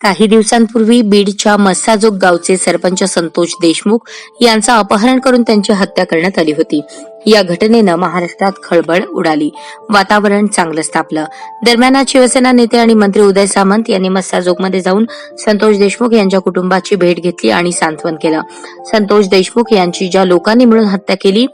काही दिवसांपूर्वी बीडच्या मस्साजोग गावचे सरपंच संतोष देशमुख यांचा अपहरण करून त्यांची हत्या करण्यात आली होती. या घटनेनं महाराष्ट्रात खळबळ उडाली. वातावरण चांगलं तापलं दरम्यान आज शिवसेना नेते आणि मंत्री उदय सामंत यांनी मस्साजोगमध्ये जाऊन संतोष देशमुख यांच्या कुटुंबाची भेट घेतली आणि सांत्वन केलं. संतोष देशमुख यांची ज्या लोकांनी मिळून हत्या केली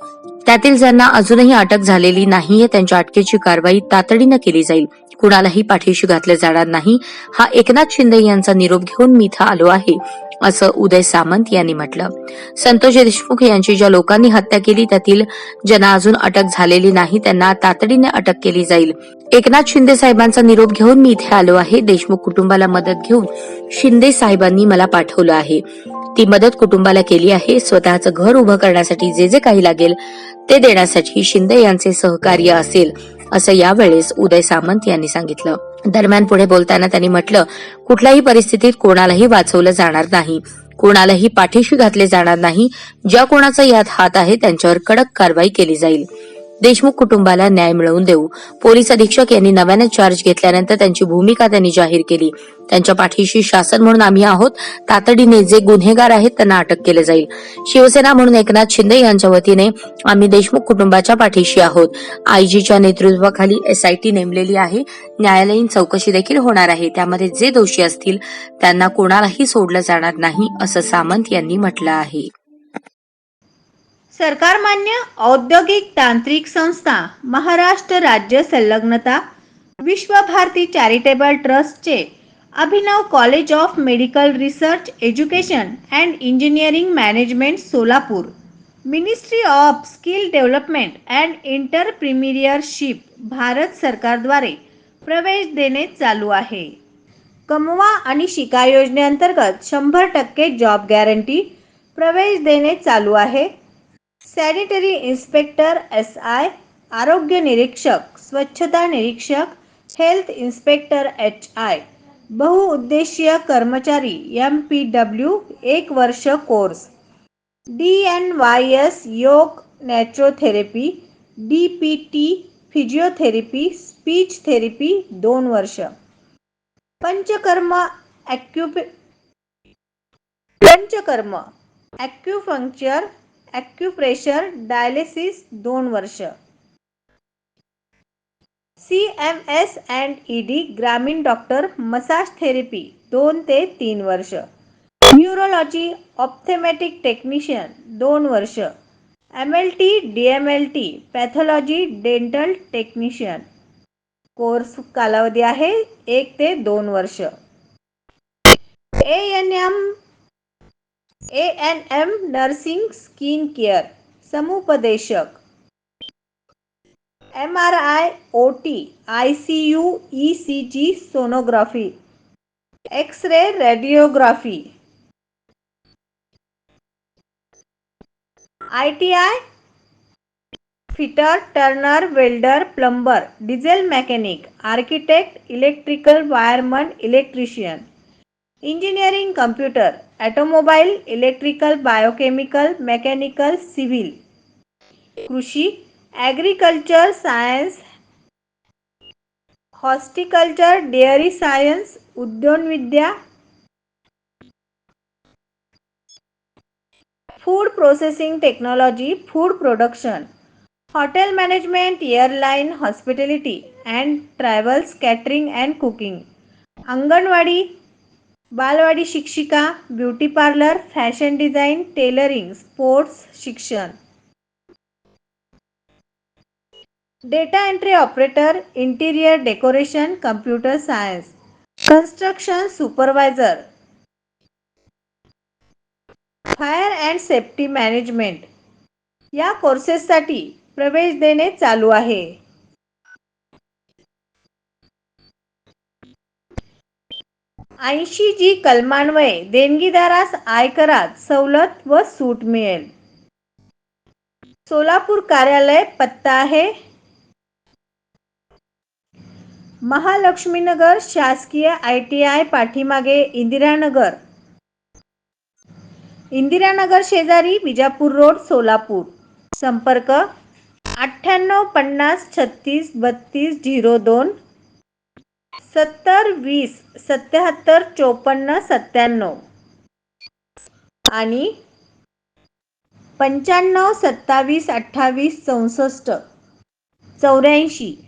त्यातील ज्यांना अजूनही अटक झालेली नाहीये त्यांच्या अटकेची कारवाई तातडीनं केली जाईल. कुणालाही पाठीशी घातलं जाणार नाही. हा एकनाथ शिंदे यांचा निरोप घेऊन मी इथं आलो आहे असं उदय सामंत यांनी म्हटलं. संतोष देशमुख यांची ज्या लोकांनी हत्या केली त्यातील ज्यांना अजून अटक झालेली नाही त्यांना तातडीने अटक केली जाईल. एकनाथ शिंदे साहेबांचा निरोप घेऊन मी इथे आलो आहे. देशमुख कुटुंबाला मदत घेऊन शिंदे साहेबांनी मला पाठवलं आहे. ती मदत कुटुंबाला केली आहे. स्वतःचं घर उभं करण्यासाठी जे जे काही लागेल ते देण्यासाठी शिंदे यांचे सहकार्य असेल. असं यावेळेस उदय सामंत यांनी सांगितलं. दरम्यान पुढे बोलताना त्यांनी म्हटलं कुठल्याही परिस्थितीत कोणालाही वाचवलं जाणार नाही. कोणालाही पाठीशी घातले जाणार नाही. ज्या कोणाचा यात हात आहे त्यांच्यावर कडक कारवाई केली जाईल. देशमुख कुटुंबाला न्याय मिळवून देऊ. पोलीस अधीक्षक यांनी नव्याने चार्ज घेतल्यानंतर त्यांची भूमिका त्यांनी जाहीर केली. त्यांच्या पाठीशी शासन म्हणून आम्ही आहोत. तातडीने जे गुन्हेगार आहेत त्यांना अटक केलं जाईल. शिवसेना म्हणून एकनाथ शिंदे यांच्या वतीने आम्ही देशमुख कुटुंबाच्या पाठीशी आहोत. आयजीच्या नेतृत्वाखाली एसआयटी नेमलेली आहे. न्यायालयीन चौकशी देखील होणार आहे. त्यामध्ये जे दोषी असतील त्यांना कोणालाही सोडलं जाणार नाही असं सामंत यांनी म्हटलं आहे. सरकारमान्य औद्योगिक तांत्रिक संस्था महाराष्ट्र राज्य संलग्नता विश्वभारती चॅरिटेबल ट्रस्टचे Abhinav college of medical research education and engineering management Solapur ministry of skill development and entrepreneurship Bharat सरकारद्वारे प्रवेश देणे चालू आहे. कमवा आणि शिका योजनेअंतर्गत शंभर टक्के जॉब गॅरंटी प्रवेश देणे चालू आहे. सॅनिटरी इन्स्पेक्टर एस आय आरोग्य निरीक्षक स्वच्छता निरीक्षक हेल्थ इन्स्पेक्टर एच आय बहुउद्देशीय कर्मचारी एम पी डब्ल्यू एक वर्ष course. D N Y S yoga naturotherapy D P T physiotherapy speech therapy दोन वर्ष. पंचकर्म ॲक्युपे पंचकर्म ॲक्युफंक्चर ॲक्युप्रेशर डायलिसिस दोन वर्ष. C M S and E D ग्रामीण डॉक्टर मसाज थेरपी दोन ते तीन वर्ष. न्यूरोलॉजी ऑप्थेमॅटिक टेक्निशियन दोन वर्ष. M L T D M L T pathology dental technician course कालावधी आहे एक ते दोन वर्ष. A N M A N M nursing skin care समुपदेशक M R I O T I C U E C G sonography X ray radiography I T I fitter turner welder plumber diesel mechanic architect electrical wireman electrician engineering computer automobile electrical biochemical mechanical civil. कृषी agriculture science horticulture dairy science उद्योनविद्या food processing technology food production hotel management airline hospitality and travels catering and cooking anganwadi balwadi शिक्षिका beauty parlour fashion design tailoring sports शिक्षण. Data entry operator interior decoration computer science. Construction supervisor. Fire and safety management. या कोर्सेससाठी प्रवेश देणे चालू आहे. ऐंशी जी कलमान्वये देणगीदारास आयकरात सवलत व सूट मिळेल. सोलापूर कार्यालय पत्ता आहे. महालक्ष्मीनगर शासकीय आय टी आय पाठीमागे इंदिरानगर. इंदिरानगर शेजारी विजापूर रोड सोलापूर. संपर्क अठ्ठ्याण्णव पन्नास छत्तीस बत्तीस झिरो दोन सत्तर वीस सत्याहत्तर चोपन्न सत्त्याण्णव. आणि पंच्याण्णव सत्तावीस अठ्ठावीस चौसष्ट चौऱ्याऐंशी.